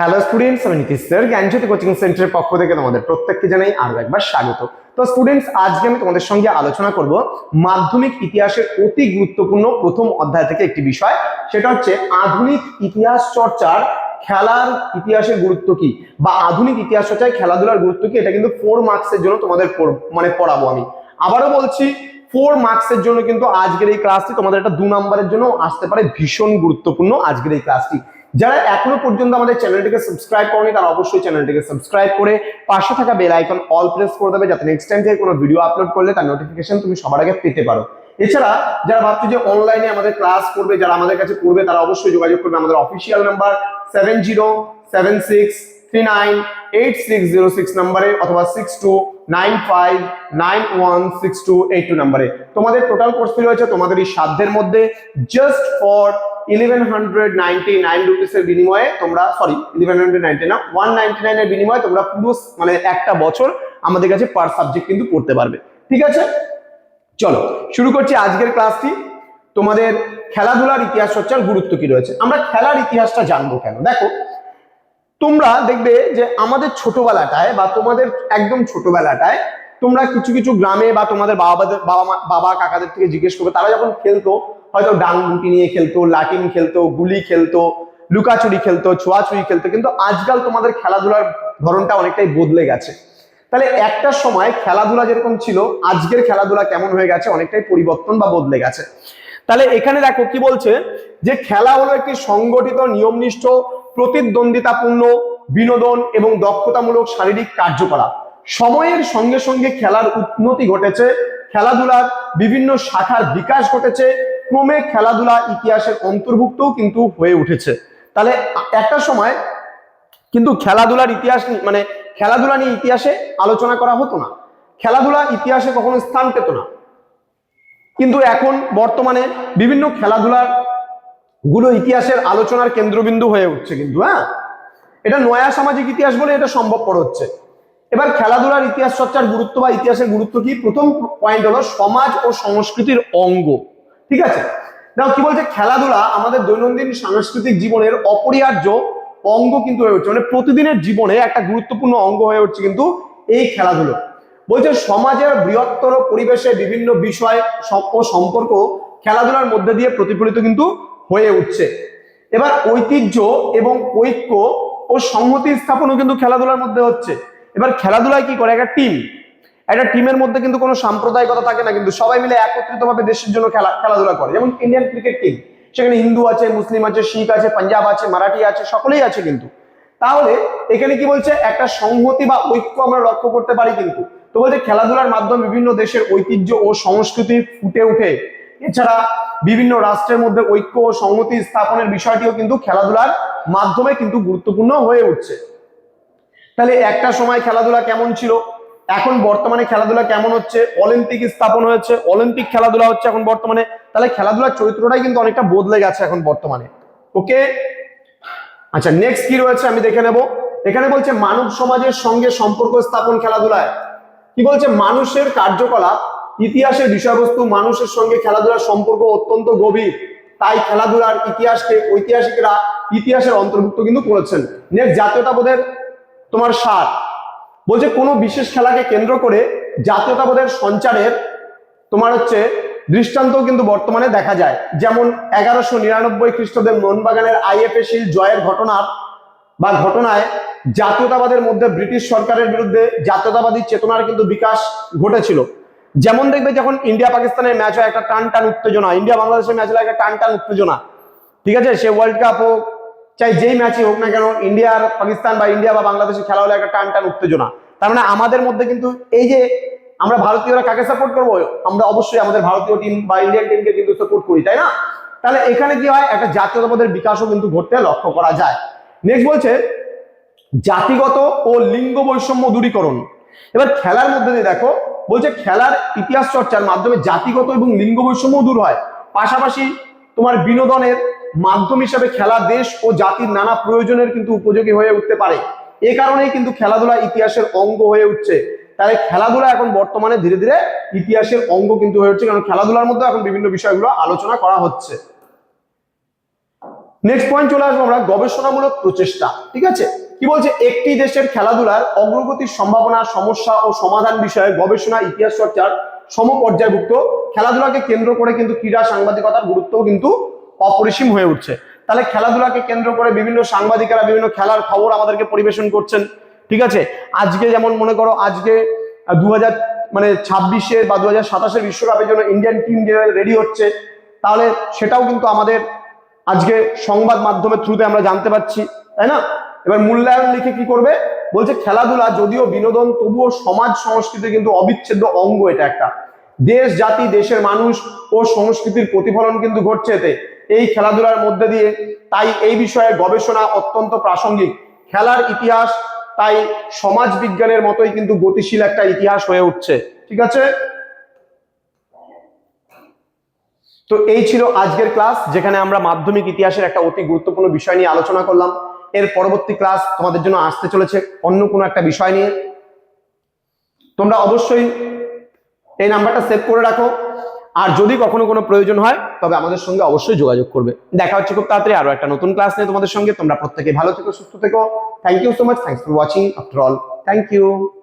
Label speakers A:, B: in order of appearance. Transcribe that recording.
A: Hello students আমি Nitish sir, জ্ঞানজ্যোতি coaching সেন্টারের পক্ষ থেকে তোমাদের প্রত্যেককে জানাই আরও একবার স্বাগত। তো স্টুডেন্টস আজকে আমি তোমাদের সঙ্গে আলোচনা করব মাধ্যমিক ইতিহাসের অতি গুরুত্বপূর্ণ প্রথম অধ্যায় থেকে একটি বিষয়। সেটা হচ্ছে আধুনিক ইতিহাস চর্চার খেলার ইতিহাসের গুরুত্ব কি? বা আধুনিক ইতিহাস চর্চায় খেলাধুলার গুরুত্ব কি? এটা কিন্তু ফোর মার্কসের জন্য তোমাদের মানে পড়াবো আমি। আবারও বলছি ফোর মার্কসের জন্য কিন্তু আজকের এই ক্লাসটি তোমাদের একটা দু নম্বরের জন্য আসতে পারে ভীষণ গুরুত্বপূর্ণ আজকের এই ক্লাসটি যারা এখনও পর্যন্ত আমাদের চ্যানেলটিকে সাবস্ক্রাইব করনি, তারা অবশ্যই চ্যানেলটিকে সাবস্ক্রাইব করে পাশে থাকা বেল আইকন অল প্রেস করে দেবে যাতে নেক্সট টাইম থেকে কোনো ভিডিও আপলোড করলে তার নোটিফিকেশন তুমি সবার আগে পেতে পারো। এছাড়া যারা ভাবছ যে অনলাইনে আমাদের ক্লাস করবে, যারা আমাদের কাছে পড়বে, তারা অবশ্যই যোগাযোগ করবে আমাদের official number seven zero seven six three nine eight six zero six নাম্বারে অথবা six two nine five nine one six two eight two নাম্বারে। তোমাদের টোটাল কোর্স ফি রয়েছে তোমাদের এই সাধ্যের মধ্যে just for eleven hundred ninety nine রুপিসের বিনিময়ে তোমরা সরি ইলেভেন হান্ড্রেড নাইনটি না ওয়ান নাইনটি নাইনের বিনিময়ে তোমরা পুরো মানে একটা বছর আমাদের কাছে পার সাবজেক্ট কিন্তু পড়তে পারবে। ঠিক আছে? চলো, শুরু করছি আজকের ক্লাসটি তোমাদের খেলাধুলার ইতিহাস চর্চার গুরুত্ব কি রয়েছে? আমরা খেলার ইতিহাসটা জানব কেন? দেখো তোমরা দেখবে যে আমাদের ছোটবেলাটায় বা তোমাদের একদম ছোটবেলাটায় তোমরা কিছু কিছু গ্রামে বা তোমাদের বাবাদের, বাবা মা- বাবা কাকাদের থেকে জিজ্ঞেস করবে। তারা যখন খেলতো, হয়তো ডাংগুটি নিয়ে খেলতো লাটিম খেলতো, গুলি খেলতো লুকাচুরি খেলতো ছোঁয়াছুঁয়ি খেলতো, কিন্তু আজকাল তোমাদের খেলাধুলার ধরনটা অনেকটাই বদলে গেছে। তাহলে একটা সময় খেলাধুলা যেরকম ছিল, আজকের খেলাধুলা কেমন হয়ে গেছে, অনেকটাই পরিবর্তন বা বদলে গেছে। তাহলে এখানে দেখো কি বলছে, যে খেলা হলো একটি সংগঠিত, নিয়মনিষ্ঠ প্রতিদ্বন্দ্বিতাপূর্ণ, বিনোদন এবং দক্ষতামূলক শারীরিক কার্যকলাপ। সময়ের সঙ্গে সঙ্গে খেলার উন্নতি ঘটেছে, খেলাধুলার বিভিন্ন শাখার বিকাশ ঘটেছে, ক্রমে খেলাধুলা ইতিহাসের অন্তর্ভুক্তও কিন্তু হয়ে উঠেছে। তাহলে একটা সময় কিন্তু খেলাধুলার ইতিহাস মানে খেলাধুলা নিয়ে ইতিহাসে আলোচনা করা হতো না। খেলাধুলা ইতিহাসে কখনো স্থান পেত না। কিন্তু এখন বর্তমানে বিভিন্ন খেলাধুলার গুলো ইতিহাসের আলোচনার কেন্দ্রবিন্দু হয়ে উঠছে কিন্তু হ্যাঁ? এটা নয়া সামাজিক ইতিহাস বলে এটা সম্ভবপর হচ্ছে। এবার খেলাধুলার ইতিহাস চর্চার গুরুত্ব বা ইতিহাসের গুরুত্ব কি? প্রথম পয়েন্ট হলো সমাজ ও সংস্কৃতির অঙ্গ। ঠিক আছে? দেখো, কি বলছে? খেলাধুলা আমাদের দৈনন্দিন সাংস্কৃতিক জীবনের অপরিহার্য অঙ্গ কিন্তু হয়ে উঠছে। মানে প্রতিদিনের জীবনে একটা গুরুত্বপূর্ণ অঙ্গ হয়ে উঠছে কিন্তু এই খেলাধুলো। বলছে, সমাজের বৃহত্তর পরিবেশে বিভিন্ন বিষয় ও সম্পর্ক খেলাধুলার মধ্যে দিয়ে প্রতিফলিত কিন্তু হয়ে উঠছে। এবার ঐতিহ্য এবং ঐক্য ও সংহতি স্থাপনও কিন্তু খেলাধুলার মধ্যে হচ্ছে। এবার খেলাধুলায় কি করে? একটা টিম একটা টিমের মধ্যে কিন্তু কোনো সাম্প্রদায়িকতা থাকে না, কিন্তু সবাই মিলে একত্রিত ভাবে দেশের জন্য খেলা, খেলাধুলা করে। যেমন ইন্ডিয়ান ক্রিকেট টিম সেখানে হিন্দু আছে, মুসলিম আছে, শিখ আছে, পাঞ্জাব আছে, মারাঠি আছে, সকলেই আছে কিন্তু। তাহলে এখানে কি বলছে? একটা সংহতি বা ঐক্য আমরা লক্ষ্য করতে পারি কিন্তু। তো বলছে খেলাধুলার মাধ্যমে বিভিন্ন দেশের ঐতিহ্য ও সংস্কৃতি ফুটে ওঠে এছাড়া বিভিন্ন রাষ্ট্রের মধ্যে ঐক্য ও সংহতি স্থাপনের বিষয়টিও কিন্তু খেলাধুলার মাধ্যমে কিন্তু গুরুত্বপূর্ণ হয়ে উঠছে। তাহলে একটা সময় খেলাধুলা কেমন ছিল? এখন বর্তমানে খেলাধুলা কেমন হচ্ছে? অলিম্পিক স্থাপন হয়েছে, অলিম্পিক খেলাধুলা হচ্ছে এখন বর্তমানে। তাহলে খেলাধুলার চরিত্রটাই কিন্তু অনেকটা বদলে গেছে এখন বর্তমানে। ওকে? আচ্ছা নেক্সট কি রয়েছে আমি দেখে নেব। এখানে বলছে মানব সমাজের সঙ্গে সম্পর্ক স্থাপন খেলাধুলায়। কি বলছে? মানুষের কার্যকলাপ ইতিহাসের বিষয়বস্তু, মানুষের সঙ্গে খেলাধুলার সম্পর্ক অত্যন্ত গভীর। তাই খেলাধুলার ইতিহাসকে ঐতিহাসিকরা ইতিহাসের অন্তর্ভুক্ত কিন্তু করেছেন। নেক্সট জাতীয়তাবোধের তোমার সার বলছে, কোনো বিশেষ খেলাকে কেন্দ্র করে জাতীয়তাবোধের সঞ্চারের তোমার হচ্ছে দৃষ্টান্ত কিন্তু বর্তমানে দেখা যায়। যেমন এগারোশো নিরানব্বই খ্রিস্টাব্দের মোহনবাগানের আইএফএ শিল জয়ের ঘটনার বা ঘটনায় জাতীয়তাবাদের মধ্যে ব্রিটিশ সরকারের বিরুদ্ধে জাতীয়তাবাদী চেতনার কিন্তু বিকাশ ঘটেছিল। যেমন দেখবে যখন ইন্ডিয়া পাকিস্তানের ম্যাচ হয়, একটা টান টান উত্তেজনা। ইন্ডিয়া বাংলাদেশের ম্যাচ হয় একটা টান টান উত্তেজনা। ঠিক আছে? সে ওয়ার্ল্ড কাপ হোক, চাই যেই ম্যাচই হোক না কেন, ইন্ডিয়া আর পাকিস্তান বা ইন্ডিয়া বা বাংলাদেশে খেলা হলে একটা টান টান উত্তেজনা। তার মানে আমাদের মধ্যে কিন্তু এই যে আমরা ভারতীয়রা কাকে সাপোর্ট করব? আমরা অবশ্যই আমাদের ভারতীয় টিম বা ইন্ডিয়ান টিমকে কিন্তু সাপোর্ট করি, তাই না? তাহলে এখানে কি হয়? একটা জাতীয়তাবাদের বিকাশও কিন্তু ঘটতে লক্ষ্য করা যায়। নেক্সট বলছে, জাতিগত ও লিঙ্গ বৈষম্য দূরীকরণ। এবার খেলার মধ্যে দিয়ে দেখো বলছে খেলার ইতিহাস চর্চার মাধ্যমে জাতিগত এবং লিঙ্গ বৈষম্য দূর হয়। পাশাপাশি তোমার বিনোদনের মাধ্যম হিসেবে খেলা দেশ ও জাতির নানা প্রয়োজনের কিন্তু উপযোগী হয়ে উঠতে পারে। এ কারণেই কিন্তু খেলাধুলা ইতিহাসের অঙ্গ হয়ে উঠছে। তাই খেলাধুলা এখন বর্তমানে ধীরে ধীরে ইতিহাসের অঙ্গ কিন্তু হয়ে উঠছে, কারণ খেলাধুলার মধ্যে এখন বিভিন্ন বিষয়গুলো আলোচনা করা হচ্ছে। নেক্সট পয়েন্ট চলে আসব আমরা গবেষণামূলক প্রচেষ্টা, ঠিক আছে? কি বলছে? একটি দেশের খেলাধুলার অগ্রগতির সম্ভাবনা, সমস্যা ও সমাধান বিষয়ে গবেষণা, ইতিহাস চর্চার সমপর্যায়ভুক্ত খেলাধুলাকে কেন্দ্র করে কিন্তু ক্রীড়া সাংবাদিকতার গুরুত্বও কিন্তু অপরিসীম হয়ে উঠছে। তাহলে খেলাধুলাকে কেন্দ্র করে বিভিন্ন সাংবাদিকেরা বিভিন্ন খেলার খবর আমাদেরকে পরিবেশন করছেন, ঠিক আছে? আজকে যেমন মনে করো, আজকে দু হাজার মানে ছাব্বিশে বা দু হাজার সাতাশের বিশ্বকাপের জন্য ইন্ডিয়ান টিম যে রেডি হচ্ছে, তাহলে সেটাও কিন্তু আমাদের আজকে সংবাদ মাধ্যমের থ্রুতে আমরা জানতে পারছি, তাই না? এবার মূল্যায়ন লিখে কি করবে? বলছে, খেলাধুলা যদিও বিনোদন, তবুও সমাজ সংস্কৃতি কিন্তু অবিচ্ছেদ্য অঙ্গ এটা একটা। দেশ, জাতি, দেশের মানুষ ও সংস্কৃতির প্রতিফলন কিন্তু ঘটছে এতে। এই খেলাধুলার মধ্যে দিয়ে তাই এই বিষয়ে গবেষণা অত্যন্ত প্রাসঙ্গিক। খেলার ইতিহাস তাই সমাজ বিজ্ঞানের মতোই কিন্তু গতিশীল একটা ইতিহাস হয়ে উঠছে। ঠিক আছে? তো এই ছিল আজকের ক্লাস, যেখানে আমরা মাধ্যমিক ইতিহাসের একটা অতি গুরুত্বপূর্ণ বিষয় নিয়ে আলোচনা করলাম। এর পরবর্তী ক্লাস তোমাদের জন্য আসতে চলেছে অন্য কোনো একটা বিষয় নিয়ে। তোমরা অবশ্যই এই নাম্বারটা সেভ করে রাখো। আর যদি কখনো কোনো প্রয়োজন হয়, তবে আমাদের সঙ্গে অবশ্যই যোগাযোগ করবে। দেখা হচ্ছে খুব তাড়াতাড়ি আরও একটা নতুন ক্লাস নিয়ে তোমাদের সঙ্গে। তোমরা প্রত্যেকে ভালো থেকো, সুস্থ থেকো। Thank you so much thanks for watching after all thank you